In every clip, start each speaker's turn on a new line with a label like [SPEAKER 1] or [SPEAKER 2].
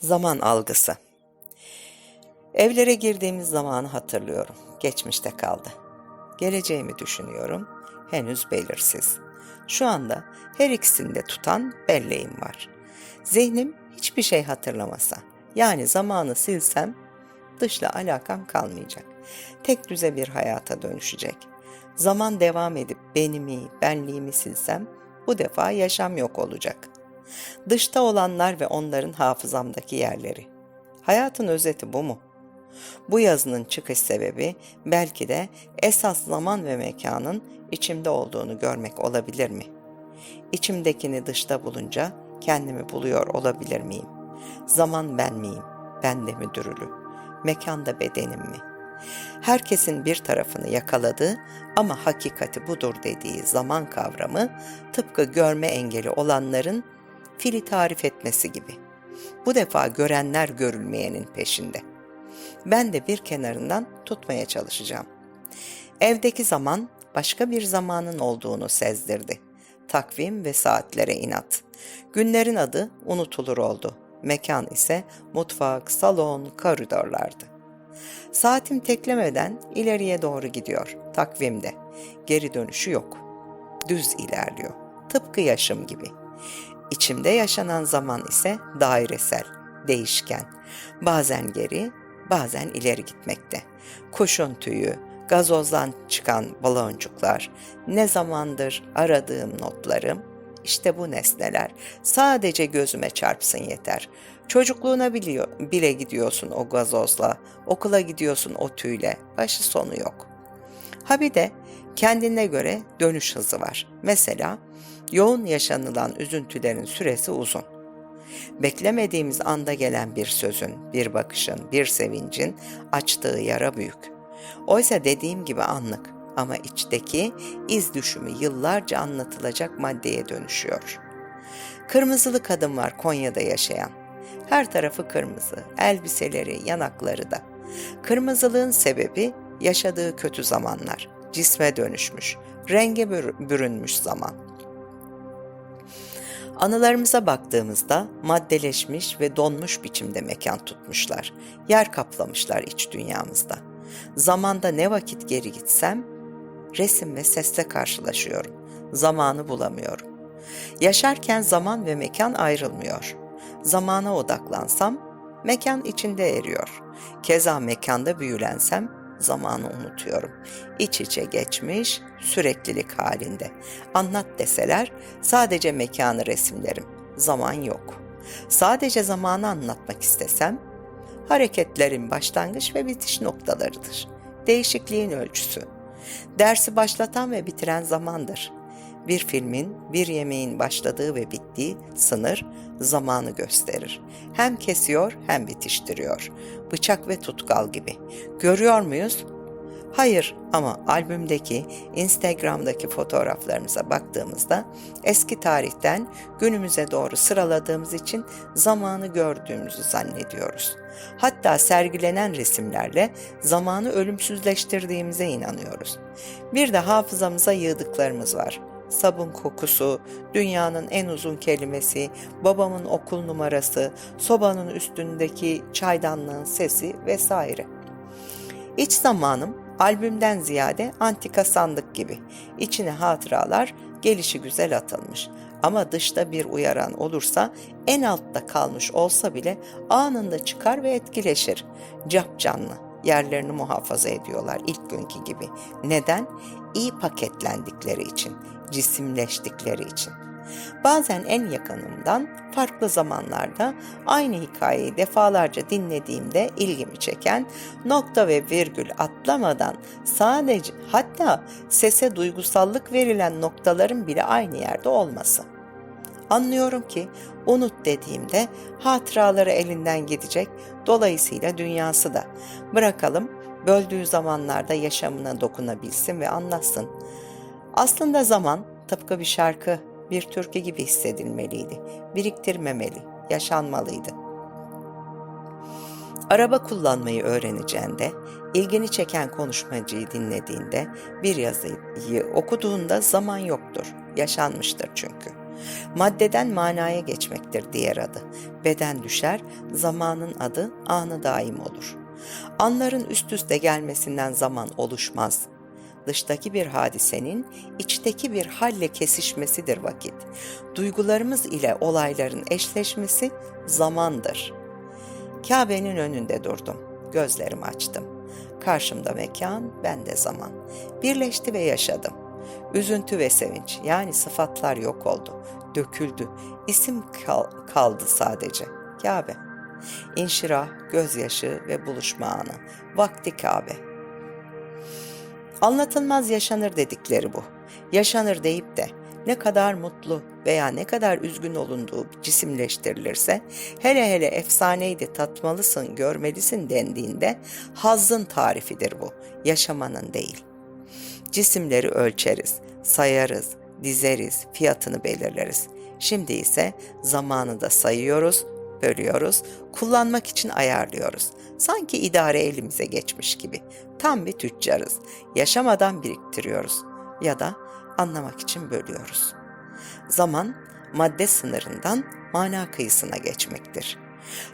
[SPEAKER 1] Zaman algısı. Evlere girdiğimiz zamanı hatırlıyorum. Geçmişte kaldı. Geleceğimi düşünüyorum. Henüz belirsiz. Şu anda her ikisini de tutan belleğim var. Zihnim hiçbir şey hatırlamasa, yani zamanı silsem dışla alakam kalmayacak. Tek düze bir hayata dönüşecek. Zaman devam edip benimi, benliğimi silsem bu defa yaşam yok olacak. Dışta olanlar ve onların hafızamdaki yerleri. Hayatın özeti bu mu? Bu yazının çıkış sebebi belki de esas zaman ve mekanın içimde olduğunu görmek olabilir mi? İçimdekini dışta bulunca kendimi buluyor olabilir miyim? Zaman ben miyim? Ben de müdürülü. Mekanda bedenim mi? Herkesin bir tarafını yakaladığı ama hakikati budur dediği zaman kavramı tıpkı görme engeli olanların fili tarif etmesi gibi. Bu defa görenler görülmeyenin peşinde. Ben de bir kenarından tutmaya çalışacağım. Evdeki zaman başka bir zamanın olduğunu sezdirdi. Takvim ve saatlere inat. Günlerin adı unutulur oldu. Mekan ise mutfak, salon, koridorlardı. Saatim teklemeden ileriye doğru gidiyor takvimde. Geri dönüşü yok. Düz ilerliyor. Tıpkı yaşım gibi. İçimde yaşanan zaman ise dairesel, değişken. Bazen geri, bazen ileri gitmekte. Kuşun tüyü, gazozdan çıkan baloncuklar, ne zamandır aradığım notlarım, işte bu nesneler sadece gözüme çarpsın yeter. Çocukluğuna biliyor, bile gidiyorsun o gazozla, okula gidiyorsun o tüyle, başı sonu yok. Ha bir de kendine göre dönüş hızı var. Mesela yoğun yaşanılan üzüntülerin süresi uzun. Beklemediğimiz anda gelen bir sözün, bir bakışın, bir sevincin açtığı yara büyük. Oysa dediğim gibi anlık ama içteki iz düşümü yıllarca anlatılacak maddeye dönüşüyor. Kırmızılı kadın var Konya'da yaşayan. Her tarafı kırmızı, elbiseleri, yanakları da. Kırmızılığın sebebi yaşadığı kötü zamanlar. Cisme dönüşmüş, renge bürünmüş zaman. Anılarımıza baktığımızda maddeleşmiş ve donmuş biçimde mekan tutmuşlar. Yer kaplamışlar iç dünyamızda. Zamanda ne vakit geri gitsem resim ve sesle karşılaşıyorum. Zamanı bulamıyorum. Yaşarken zaman ve mekan ayrılmıyor. Zamana odaklansam mekan içinde eriyor. Keza mekanda büyülensem zamanı unutuyorum. İç içe geçmiş, süreklilik halinde. Anlat deseler sadece mekanı resimlerim. Zaman yok. Sadece zamanı anlatmak istesem hareketlerin başlangıç ve bitiş noktalarıdır. Değişikliğin ölçüsü. Dersi başlatan ve bitiren zamandır. Bir filmin, bir yemeğin başladığı ve bittiği sınır zamanı gösterir. Hem kesiyor hem bitiştiriyor. Bıçak ve tutkal gibi. Görüyor muyuz? Hayır ama albümdeki, Instagram'daki fotoğraflarımıza baktığımızda eski tarihten günümüze doğru sıraladığımız için zamanı gördüğümüzü zannediyoruz. Hatta sergilenen resimlerle zamanı ölümsüzleştirdiğimize inanıyoruz. Bir de hafızamıza yığdıklarımız var sabun kokusu, dünyanın en uzun kelimesi, babamın okul numarası, sobanın üstündeki çaydanlığın sesi vesaire. İç zamanım albümden ziyade antika sandık gibi. İçine hatıralar gelişi güzel atılmış. Ama dışta bir uyaran olursa en altta kalmış olsa bile anında çıkar ve etkileşir. Cap canlı yerlerini muhafaza ediyorlar ilk günkü gibi. Neden? İyi paketlendikleri için cisimleştikleri için. Bazen en yakınımdan farklı zamanlarda aynı hikayeyi defalarca dinlediğimde ilgimi çeken nokta ve virgül atlamadan sadece hatta sese duygusallık verilen noktaların bile aynı yerde olması. Anlıyorum ki unut dediğimde hatıraları elinden gidecek, dolayısıyla dünyası da. Bırakalım böldüğü zamanlarda yaşamına dokunabilsin ve anlatsın. Aslında zaman tıpkı bir şarkı, bir türkü gibi hissedilmeliydi. Biriktirmemeli, yaşanmalıydı. Araba kullanmayı öğreneceğinde, ilgini çeken konuşmacıyı dinlediğinde, bir yazıyı okuduğunda zaman yoktur, yaşanmıştır çünkü. Maddeden manaya geçmektir diğer adı. Beden düşer, zamanın adı anı daim olur. Anların üst üste gelmesinden zaman oluşmaz. Dıştaki bir hadisenin içteki bir halle kesişmesidir vakit. Duygularımız ile olayların eşleşmesi zamandır. Kabe'nin önünde durdum. Gözlerimi açtım. Karşımda mekan, bende zaman. Birleşti ve yaşadım. Üzüntü ve sevinç yani sıfatlar yok oldu. Döküldü. İsim kal- kaldı sadece. Kabe. İnşirah, gözyaşı ve buluşma anı. Vakti Kabe. Anlatılmaz yaşanır dedikleri bu. Yaşanır deyip de ne kadar mutlu veya ne kadar üzgün olunduğu cisimleştirilirse, hele hele efsaneydi tatmalısın, görmelisin dendiğinde hazzın tarifidir bu, yaşamanın değil. Cisimleri ölçeriz, sayarız, dizeriz, fiyatını belirleriz. Şimdi ise zamanı da sayıyoruz, bölüyoruz, kullanmak için ayarlıyoruz. Sanki idare elimize geçmiş gibi. Tam bir tüccarız. Yaşamadan biriktiriyoruz ya da anlamak için bölüyoruz. Zaman madde sınırından mana kıyısına geçmektir.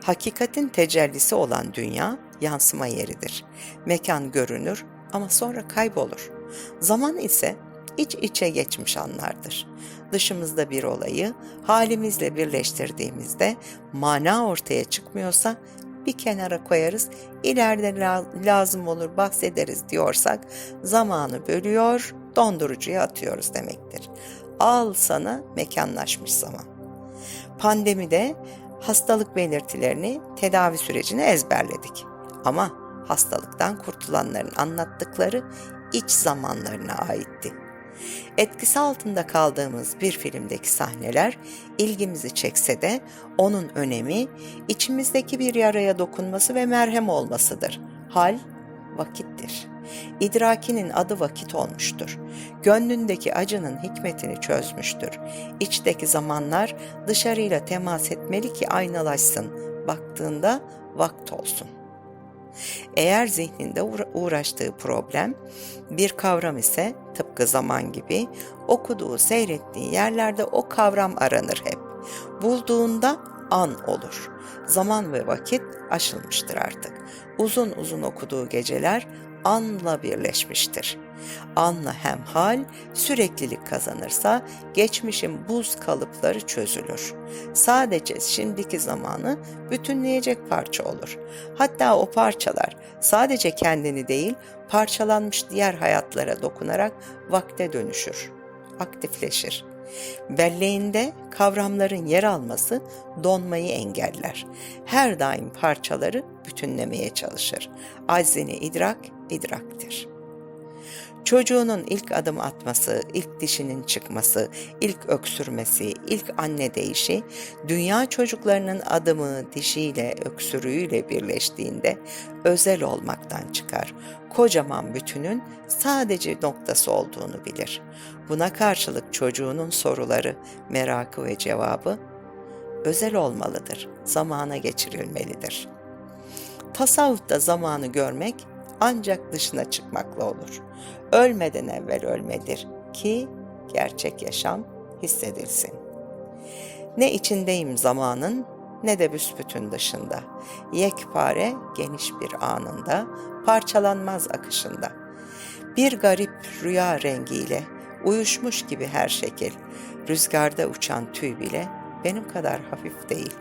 [SPEAKER 1] Hakikatin tecellisi olan dünya yansıma yeridir. Mekan görünür ama sonra kaybolur. Zaman ise iç içe geçmiş anlardır. Dışımızda bir olayı halimizle birleştirdiğimizde mana ortaya çıkmıyorsa bir kenara koyarız, ileride lazım olur bahsederiz diyorsak zamanı bölüyor, dondurucuya atıyoruz demektir. Al sana mekanlaşmış zaman. Pandemide hastalık belirtilerini, tedavi sürecini ezberledik. Ama hastalıktan kurtulanların anlattıkları iç zamanlarına aitti. Etkisi altında kaldığımız bir filmdeki sahneler ilgimizi çekse de onun önemi içimizdeki bir yaraya dokunması ve merhem olmasıdır. Hal vakittir. İdrakinin adı vakit olmuştur. Gönlündeki acının hikmetini çözmüştür. İçteki zamanlar dışarıyla temas etmeli ki aynalaşsın. Baktığında vakt olsun. Eğer zihninde uğraştığı problem bir kavram ise tıpkı zaman gibi okuduğu, seyrettiği yerlerde o kavram aranır hep. Bulduğunda an olur. Zaman ve vakit aşılmıştır artık. Uzun uzun okuduğu geceler anla birleşmiştir. Anla hem hal, süreklilik kazanırsa geçmişin buz kalıpları çözülür. Sadece şimdiki zamanı bütünleyecek parça olur. Hatta o parçalar sadece kendini değil, parçalanmış diğer hayatlara dokunarak vakte dönüşür, aktifleşir. Belleğinde kavramların yer alması donmayı engeller. Her daim parçaları bütünlemeye çalışır. Aczini idrak, idraktir. Çocuğunun ilk adım atması, ilk dişinin çıkması, ilk öksürmesi, ilk anne değişi, dünya çocuklarının adımı dişiyle, öksürüğüyle birleştiğinde özel olmaktan çıkar. Kocaman bütünün sadece noktası olduğunu bilir. Buna karşılık çocuğunun soruları, merakı ve cevabı özel olmalıdır, zamana geçirilmelidir. Tasavvufta zamanı görmek ancak dışına çıkmakla olur. Ölmeden evvel ölmedir ki gerçek yaşam hissedilsin. Ne içindeyim zamanın ne de büsbütün dışında. Yekpare geniş bir anında, parçalanmaz akışında. Bir garip rüya rengiyle uyuşmuş gibi her şekil, rüzgarda uçan tüy bile benim kadar hafif değil.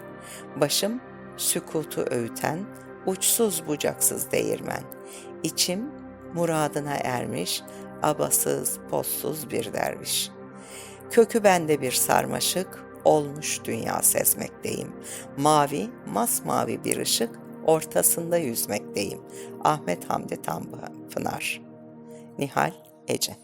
[SPEAKER 1] Başım sükutu öğüten, uçsuz bucaksız değirmen. İçim muradına ermiş, abasız, pozsuz bir derviş. Kökü bende bir sarmaşık, olmuş dünya sezmekteyim. Mavi, masmavi bir ışık, ortasında yüzmekteyim. Ahmet Hamdi Tanpınar Nihal Ece